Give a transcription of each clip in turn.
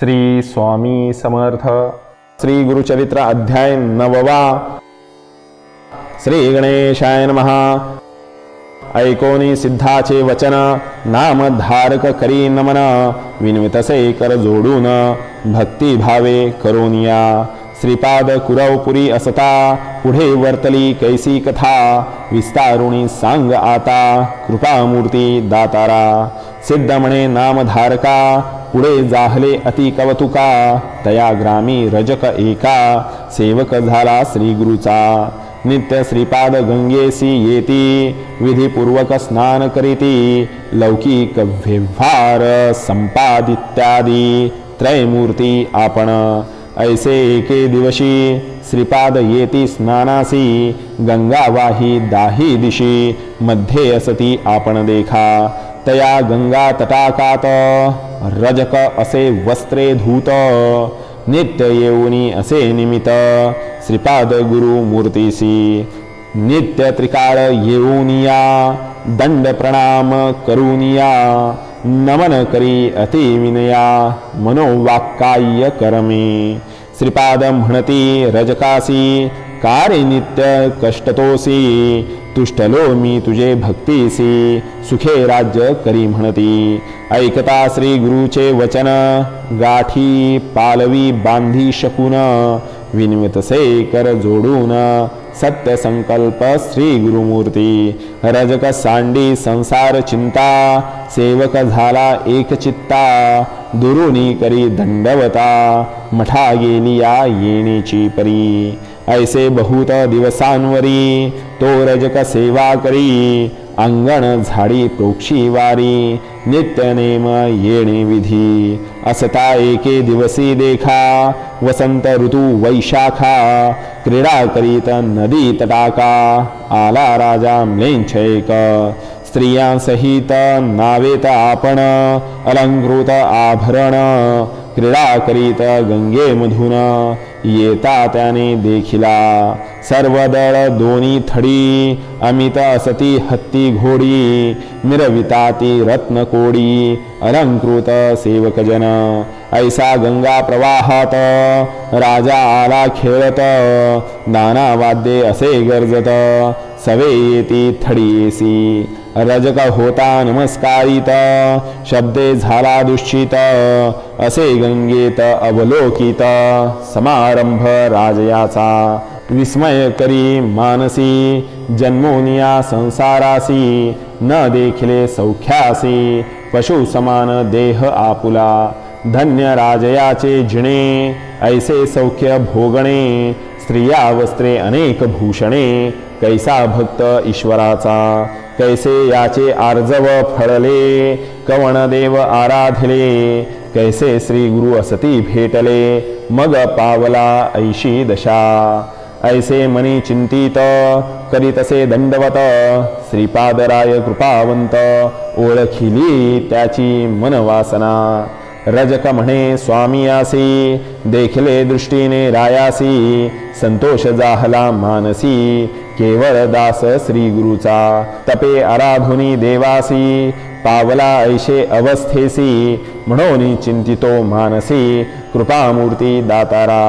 श्री स्वामी समर्थ। श्री गुरुचरित्र अध्याय नववा। श्री गणेशाय महा ऐकोनी सिद्धाचे वचन। नाम धारक करी नमन। विनवितसे कर जोडून। भक्तिभावे करोनिया श्रीपाद कुरवपुरी असता। पुढे वर्तली कैसी कथा। विस्तारुणी सांग आता। कृपामूर्ती दातारा। सिद्ध म्हणे नामधारका। पुढे जाहले अति कवतुका तया ग्रामी रजक एका सेवक झाला श्रीगुरुचा. नित्य श्रीपाद गंगेसी येती विधिपूर्वक स्नान करीती लौकिक व्यवहार संपादित्यादी त्रयमूर्ती आपण. ऐसे एके दिवशी श्रीपाद येती स्नानासी गंगावाही दाही दिशी मध्ये असती आपण देखा. तया गंगा तटाकात रजक असे वस्त्रे धूत नित्य येऊनी असे निमित श्रीपाद गुरु मूर्तीसी नित्य त्रिकाळ येऊनिया दंड प्रणाम करूनिया नमन करी अति विनया मनोवाक्काय करमे। श्रीपाद म्हणती रजकासी कार्य नित्य कष्टतोसी तुष्टलो मी तुझे भक्तीसी सुखे राज्य करी म्हणती. ऐकता श्री गुरुचे वचन गाठी पालवी बांधी शकून विनवतसे कर जोडून सत्य संकल्प श्री गुरुमूर्ती. रजक सांडी संसार चिंता सेवक झाला एक चित्ता दुरुनी करी दंडवता मठा गेली या येणीची परी. ऐसे बहुत दिवसांवरी तो रजक सेवा करी अंगण झाडी प्रोक्षी वारी नित्य नेम येणे विधी। असता एके दिवसी देखा वसंत ऋतू वैशाखा क्रीडा करीत नदी तटाका आला राजा म्लेच्छैक स्त्रियांसहित नावेत आपण अलंकृत आभरण क्रीडा करीत गंगेमधून येता त्याने देखिला. सर्व दळ दोन्ही थडी अमित असती हत्ती घोडी मिरविताती रत्नकोडी अलंकृत सेवकजन. ऐसा गंगा प्रवाहात राजा आला खेळत नाना वाद्ये असे गरजत. सवे थडीसी। रजक होता नमस्कारित शब्दे झाला दुश्चित असे गंगेत अवलोकित। समारंभ राजयाचा विस्मय करी मानसी। जन्मोनिया संसारासी न देखिले सौख्यासी। पशु समान देह आपुला धन्य राजयाचे जिणे। ऐसे सौख्य भोगणे स्त्रिया वस्त्रे अनेक भूषणे। कैसा भक्त ईश्वराचा? कैसे याचे आर्जव फळले? कवण देव आराधले? कैसे श्री गुरु असती भेटले? मग पावला ऐशी दशा. ऐसे मनी चिंतित करीतसे दंडवत. श्रीपादराय कृपावंत ओळखिली त्याची मनवासना. रजक म्हणे स्वामियासी देखले दृष्टीने रायासी संतोष जाहला मानसी केवळ दास श्री गुरुचा तपे आराधुनी देवासी पावला ऐशे अवस्थेसी म्हणून चिंतितो मानसी कृपामूर्ती दातारा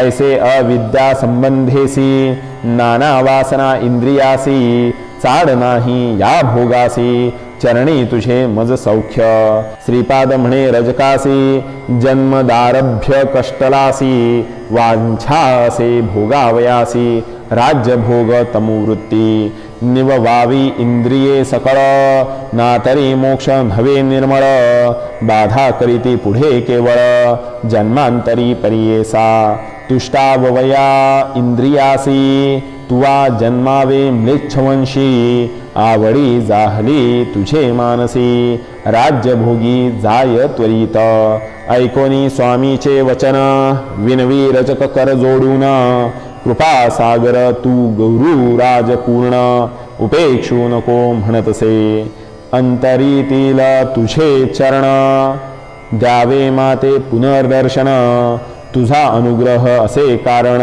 ऐसे अविद्या संबंधेसी नाना वासना इंद्रियासी चाड नाही या भोगासी चरणी तुझे मज सौख्य। श्रीपाद म्हणे रजकासी जन्मदारभ्य कष्टलासी वांछासे भोगावयासी राज्यभोग तमुवृत्ती। निववावी इंद्रिये सकळ नातरी मोक्ष नव्हे निर्मळ बाधा करीती पुढे केवळ जन्मांतरी परियेसा। तुष्टावया इंद्रियासी तुवा जन्मावे म्लेच्छवंशी आवडी जाहली तुझे मानसी राज्यभोगी जाय त्वरित। ऐकोनी स्वामीचे वचन विनवी रचक कर जोडून। कृपा सागर तू गौरू राजपूर्ण उपेक्षू नको म्हणतसे। अंतरीतील तुझे चरण द्यावे माते पुनर्दर्शन। तुझा अनुग्रह असे कारण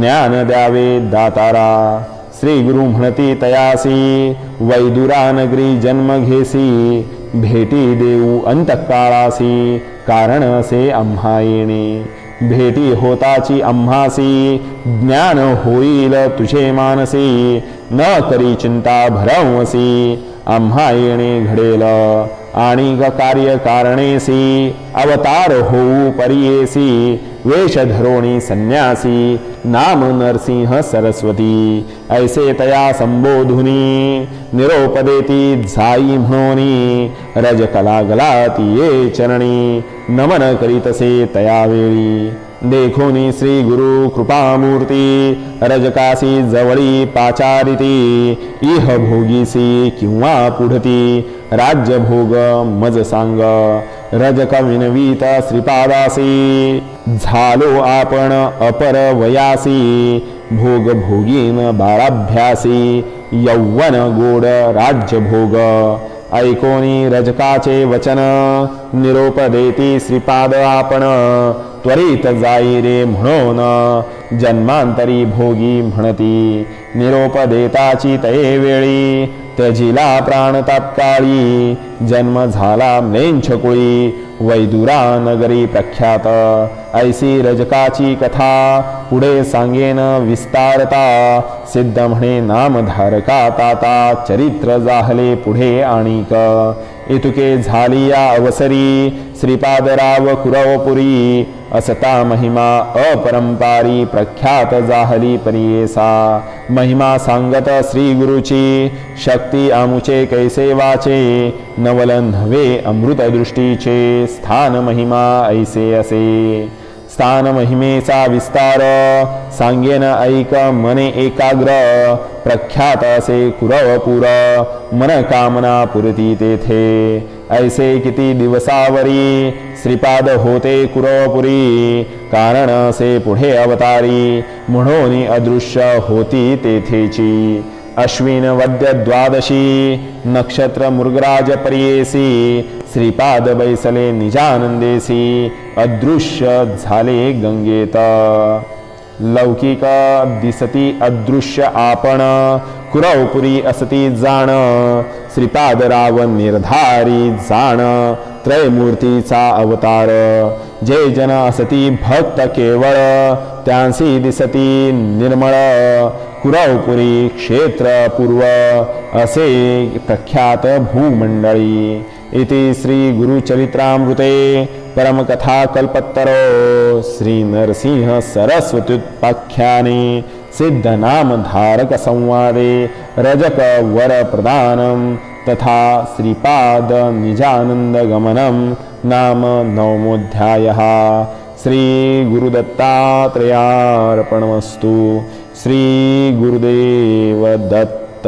ज्ञान द्यावे दातारा. श्री गुरु म्हणती तयासी वैदुरा नगरी जन्म घेसी भेटी देऊ अंतकाळासी कारण असे आम्हा येणे. भेटी होताची आम्हासी ज्ञान होईल तुझे मानसी न करी चिंता भरवसी आम्हा येणे घडेल. आणि कार्य कारणेसी अवतार होऊ परियेसी वेश धरोणी संन्यासी नाम नरसिंह सरस्वती। ऐसे तया संबोधुनी निरोपदेती झाई जाई म्हणोनी रजकला गलाती ये चरणी नमन करीतसे तया वेळी। देखोनी श्री गुरु कृपामूर्ती रजकासी जवळी पाचारिती इह भोगीसी किंवा पुढती राज्य भोग मज सांग रजक विनवीत श्रीपादासी झालो आपण अपर वयासी भोग भोगीन बाळाभ्यासी यौवन गोड राज्य भोग ऐकोनी रजकाचे वचन निरोप देती श्रीपाद आपण त्वरित जाई रे म्हणून जन्मांतरी भोगी म्हणती निरोप देताची तये वेळी त्यजिला प्राण तात्काळी जन्म झाला म्लेंछकुळी वैदुरा नगरी प्रख्यात ऐसी रजकाची कथा पुढे सांगेन विस्तारता सिद्ध म्हणे नामधारका ताता चरित्र जाहले पुढे आणिक इतुके झाली या अवसरी श्रीपादराव कुरवपुरी असता महिमा अपरंपारी प्रख्यात जाहली परियेसा। महिमा सांगत श्री गुरुची शक्ती आमुचे कैसे वाचे नवल नव्हे अमृत दृष्टीचे स्थान महिमा ऐसे असे। स्थान महिमेचा विस्तार। सांगेन ऐक मने एकाग्र। प्रख्यात असे कुरवपुर मन कामना पुरती तेथे। ऐसे किती दिवसावरी। श्रीपाद होते कुरवपुरी कारण असे पुढे अवतारी। म्हणून अदृश्य होती तेथेची। अश्विन वद्य द्वादशी नक्षत्र मृगराज परियेसी श्रीपाद बैसले निजानंदेसी अदृश्य झाले गंगेत। लौकिक दिसती अदृश्य आपण कुरवपुरी असती जाण श्रीपादराव निर्धारी जाण त्रयमूर्तीचा अवतार। जे जन असती भक्त केवळ त्यांसी दिसती निर्मळ कुरवपुरी क्षेत्र पूर्व असे प्रख्यात भूमंडळी. इति श्री गुरुचरित्रामृते परमकथा कल्पत्तरो श्री नरसिंह सिद्धनामधारक संवादे रजक वर तथा श्रीपादनिजानन्दगमनं नाम नवमोऽध्यायः. श्री गुरुदत्तात्रेयार्पणमस्तु श्री गुरुदेव दत्त